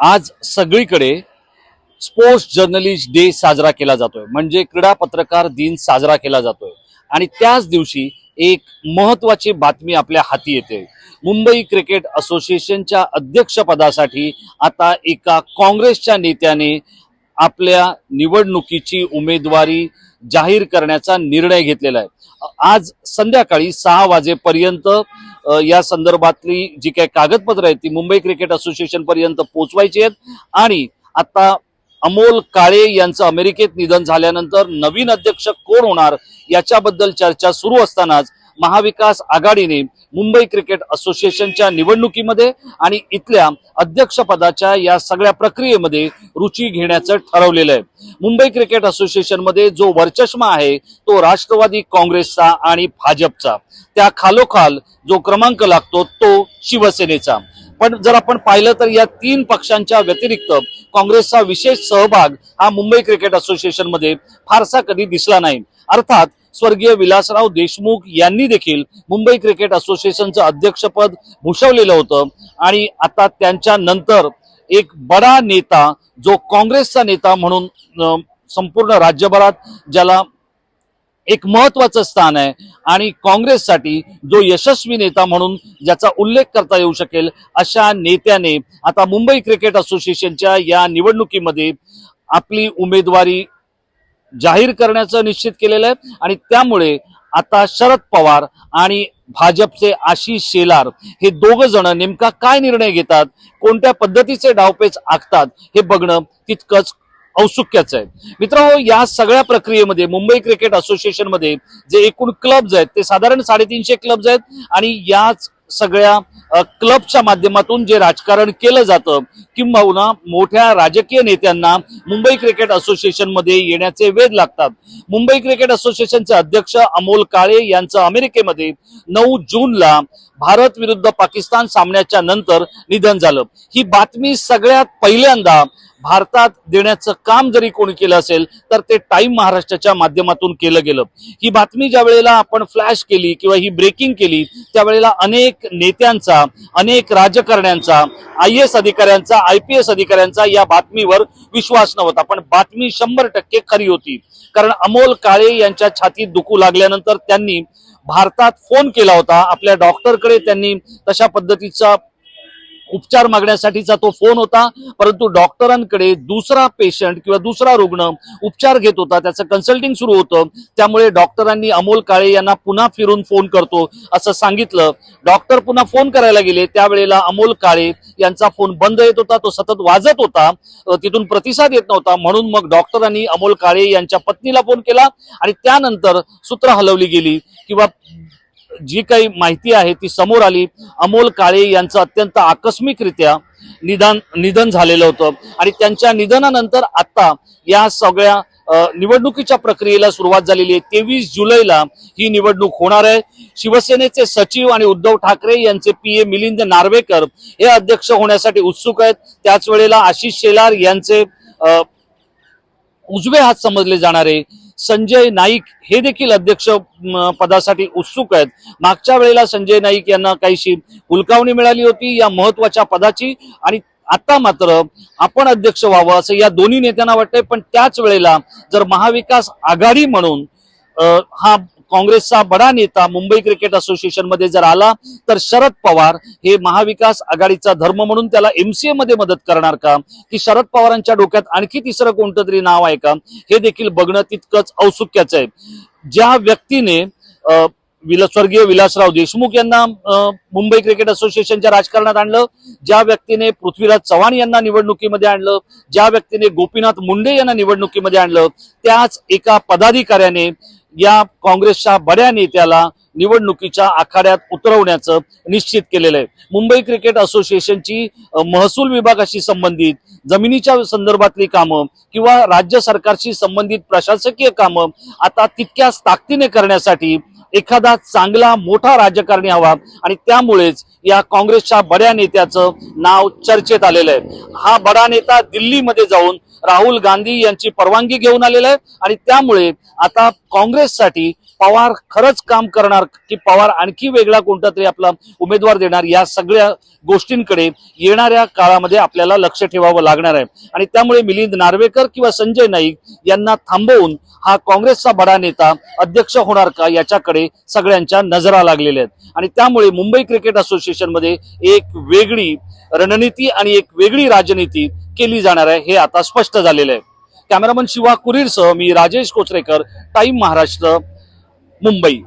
आज सगळीकडे sports journalist day साजरा केला जातोय. म्हणजे क्रीडा पत्रकार दिन साजरा केला जातोय. आणि त्याच दिवशी एक महत्वाची बातमी आपल्या हाती येते. मुंबई क्रिकेट असोसिएशनच्या अध्यक्षपदासाठी आता एका काँग्रेसच्या नेत्याने आपल्या निवडणुकीची उमेदवारी जाहीर करण्याचा निर्णय घेतलेला आहे. आज संध्याकाळी सहा वाजेपर्यंत या संदर्भातली जी काही कागदपत्र आहेत ती मुंबई क्रिकेट असोसिएशन पर्यंत पोहोचवायची आहेत. आणि आता अमोल काळे यांचं अमेरिकेत निधन झाल्यानंतर नवीन अध्यक्ष कोण होणार याच्याबद्दल चर्चा सुरू असतानाच महाविकास आघाडीने मुंबई क्रिकेट असोसिएशनच्या निवडणुकीमध्ये आणि इथल्या अध्यक्षपदाच्या या सगळ्या प्रक्रियेमध्ये रुची घेण्याचं ठरवलेलं आहे. मुंबई क्रिकेट असोसिएशनमध्ये जो वरचष्मा आहे तो राष्ट्रवादी काँग्रेसचा आणि भाजपचा. त्या खालोखाल जो क्रमांक लागतो तो शिवसेनेचा. पण जर आपण पाहिलं तर या तीन पक्षांच्या व्यतिरिक्त काँग्रेसचा विशेष सहभाग हा मुंबई क्रिकेट असोसिएशनमध्ये फारसा कधी दिसला नाही. अर्थात स्वर्गीय विलासराव देशमुख यांनी देखील मुंबई क्रिकेट असोसिएशनचं अध्यक्षपद भूषवलेलं होतं. आणि आता त्यांच्या नंतर एक बडा नेता जो काँग्रेसचा नेता म्हणून संपूर्ण राज्यभरात ज्याला एक महत्वाचं स्थान आहे आणि काँग्रेससाठी जो यशस्वी नेता म्हणून ज्याचा उल्लेख करता येऊ शकेल अशा नेत्याने आता मुंबई क्रिकेट असोसिएशनच्या या निवडणुकीमध्ये आपली उमेदवारी जाहीर करण्याचं निश्चित केलेलं आहे. आणि त्यामुळे आता शरद पवार आणि भाजपचे आशिष शेलार हे दोघ जण नेमका काय निर्णय घेतात कोणत्या पद्धतीचे डावपेच आखतात हे बघणं तितकंच औत्सुक्याचं आहे. मित्रांनो या सगळ्या प्रक्रियेमध्ये मुंबई क्रिकेट असोसिएशनमध्ये जे एकूण क्लब्ज आहेत ते साधारण साडेतीनशे क्लब्ज आहेत आणि याच सगळ्या क्लबच्या माध्यमातून जे राजकारण केलं जातं किंबहुना मोठ्या राजकीय नेत्यांना मुंबई क्रिकेट असोसिएशनमध्ये येण्याचे वेध लागतात. मुंबई क्रिकेट असोसिएशनचे अध्यक्ष अमोल काळे यांचं अमेरिकेमध्ये नऊ जूनला भारत विरुद्ध पाकिस्तान सामन्याच्या नंतर निधन झालं. ही बातमी सगळ्यात पहिल्यांदा भारतात देण्याचं काम जरी कोणी केलं असेल तर ते टाइम महाराष्ट्राच्या माध्यमातून केलं गेलं. ही बातमी ज्या वेळेला आपण फ्लॅश केली किंवा ही ब्रेकिंग केली त्यावेळेला अनेक नेत्यांचा अनेक राजकारण्यांचा आय एस अधिकाऱ्यांचा आय पी एस अधिकाऱ्यांचा या बातमीवर विश्वास नव्हता. पण बातमी शंभर टक्के खरी होती. कारण अमोल काळे यांच्या छातीत दुखू लागल्यानंतर त्यांनी भारतात फोन केला होता. आपल्या डॉक्टरकडे त्यांनी तशा पद्धतीचा उपचार मागण्यासाठीचा तो फोन होता. परंतु डॉक्टरांकडे दुसरा पेशंट किंवा दुसरा रुग्ण उपचार घेत होता. त्याचं कन्सल्टिंग सुरू होतं. त्यामुळे डॉक्टरांनी अमोल काळे यांना पुन्हा फिरून फोन करतो असं सांगितलं. डॉक्टर पुन्हा फोन करायला गेले. त्यावेळेला अमोल काळे यांचा फोन बंद येत होता. तो सतत वाजत होता. तिथून प्रतिसाद येत नव्हता. म्हणून मग डॉक्टरांनी अमोल काळे यांच्या पत्नीला फोन केला आणि त्यानंतर सूत्र हलवली गेली. किंवा जी काही माहिती आहे ती समोर आली. अमोल काळे यांचं अत्यंत आकस्मिकरित्या निधन निधन झालेलं होतं. आणि त्यांच्या निधनानंतर आता या सगळ्या निवडणुकीच्या प्रक्रियेला सुरुवात झालेली आहे. तेवीस जुलैला ही निवडणूक होणार आहे. शिवसेनेचे सचिव आणि उद्धव ठाकरे यांचे पी ए मिलिंद नार्वेकर हे अध्यक्ष होण्यासाठी उत्सुक आहेत. त्याच वेळेला आशिष शेलार यांचे उजवे हात समजले जाणारे संजय नाईक हे देखील अध्यक्ष पदासाठी उत्सुक आहेत. मागच्या वेळेला संजय नाईक यांना काहीशी हुलकावणी मिळाली होती या महत्त्वाच्या पदाची आणि आता मात्र आपण अध्यक्ष व्हावं असं या दोन्ही नेत्यांना वाटतंय. पण त्याच वेळेला जर महाविकास आघाडी म्हणून हा काँग्रेसचा बडा नेता मुंबई क्रिकेट असोसिएशनमध्ये जर आला तर शरद पवार हे महाविकास आघाडीचा धर्म म्हणून त्याला एमसीए मध्ये मदत करणार का? की शरद पवारांच्या डोक्यात आणखी तिसरं कोणतं तरी नाव आहे का? हे देखील बघणं तितकंच औत्सुक्याचं आहे. ज्या व्यक्तीने विला स्वर्गीय विलासराव देशमुख यांना मुंबई क्रिकेट असोसिएशनच्या राजकारणात आणलं ज्या व्यक्तीने पृथ्वीराज चव्हाण यांना निवडणुकीमध्ये आणलं ज्या व्यक्तीने गोपीनाथ मुंडे यांना निवडणुकीमध्ये आणलं त्याच एका पदाधिकाऱ्याने या काँग्रेसच्या बड्या नेत्याला निवडणुकीच्या आखाड्यात उतरवण्याचं निश्चित केलेलं आहे. मुंबई क्रिकेट असोसिएशनची महसूल विभागाशी संबंधित जमिनीच्या संदर्भातली कामं किंवा राज्य सरकारशी संबंधित प्रशासकीय कामं आता तितक्याच ताकदीने करण्यासाठी एखादा चांगला मोठा राजकारणी हवा आणि त्यामुळेच या काँग्रेसच्या बड्या नेत्याचं नाव चर्चेत आलेलं आहे. हा बडा नेता दिल्लीमध्ये जाऊन राहुल गांधी यांची परवानगी घेऊन आलेला आहे आणि त्यामुळे आता काँग्रेससाठी पवार खरंच काम करणार की पवार आणखी वेगळा कोणता तरी आपला उमेदवार देणार या सगळ्या गोष्टींकडे येणाऱ्या काळामध्ये आपल्याला लक्ष ठेवावं लागणार आहे. आणि त्यामुळे मिलिंद नार्वेकर किंवा संजय नाईक यांना थांबवून हा काँग्रेसचा बडा नेता अध्यक्ष होणार का याच्याकडे सगळ्यांच्या नजरा लागलेल्या आहेत. आणि त्यामुळे मुंबई क्रिकेट असोसिएशनमध्ये एक वेगळी रणनीती आणि एक वेगळी राजनीती केली जाणार आहे हे आता स्पष्ट झालेलं आहे. कॅमेरामन शिवा कुरीरसह मी राजेश कोचरेकर टाइम महाराष्ट्र मुंबई.